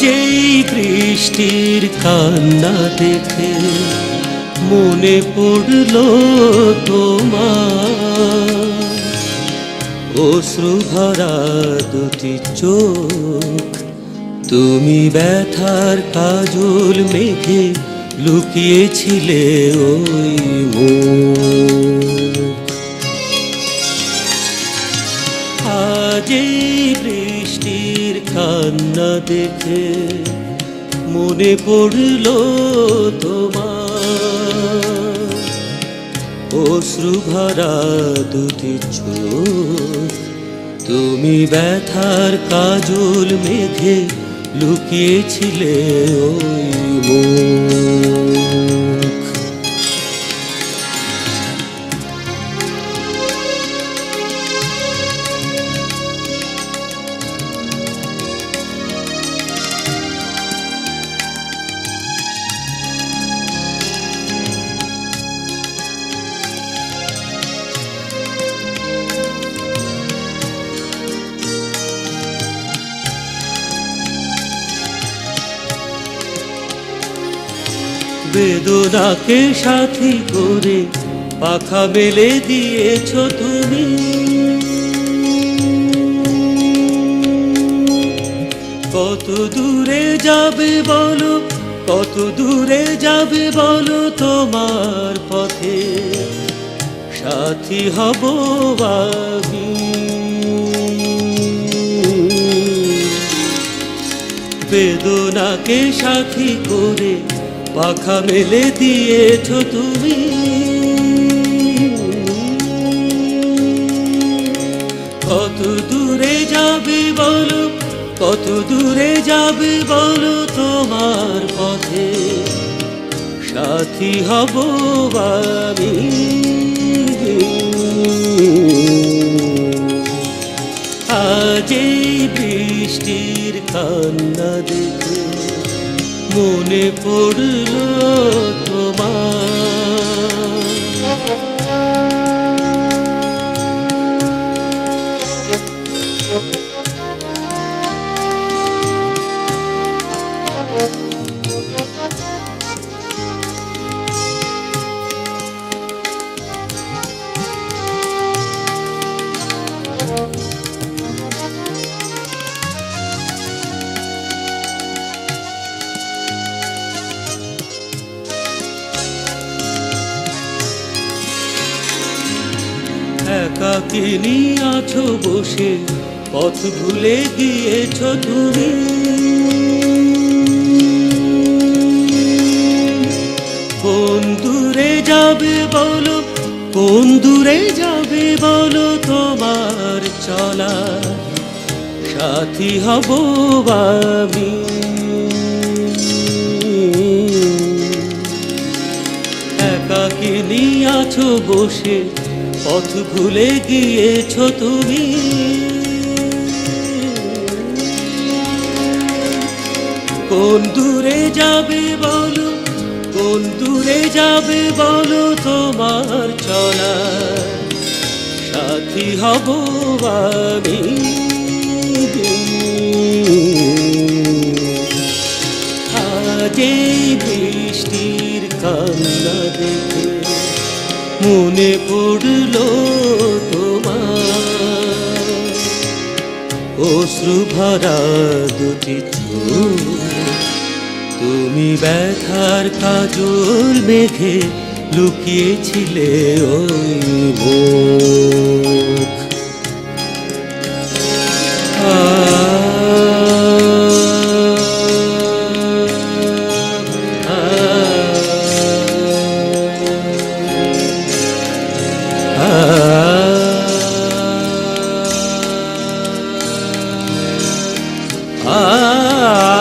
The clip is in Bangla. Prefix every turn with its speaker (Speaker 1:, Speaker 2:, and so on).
Speaker 1: এই বৃষ্টির কান্না দেখে মনে পড়ল তোমার। অশ্রু ভরা দুটি চোখ, তুমি ব্যথার কাজল মেঘে লুকিয়েছিলে ওই মুখ দেখে মনে পড়ল তোমার। ভরা দুটি চোখ তুমি ব্যথার কাজল মেঘে লুকিয়েছিলে ওই মুখ বেদনাকে সাথী করে পাখা মেলে দিয়েছ তুমি। কত দূরে যাবে বলো, কত দূরে যাবে বলো তোমার পথে। সাথী হব আমি। বেদনাকে সাথী করে পাখা মেলে দিয়েছ তুমি। কত দূরে যাবে বলো, কত দূরে যাবে বলো তোমার পথে। সাথী হব আমি। আজ বৃষ্টির কান্না দেখে মনে পড়ল একাকিনী আছো বসে, পথ ভুলে গিয়েছ তুমি। কোন দূরে যাবে বলো, কোন দূরে যাবে বলো তোমার? চলা, সাথী হব আমি। একাকিনী আছো বসে, পথ ভুলে গিয়েছ তুমি? কোন দূরে যাবে বলো, কোন দূরে যাবে বলো তোমার চলা? সাথী হব আমি আজ বৃষ্টির কান্না দেখে মনে পড়ল তোমার। অশ্রু ভরা দুটি তুমি ব্যথার কাজল মেঘে লুকিয়েছিলে ওই Ah, ah, Ah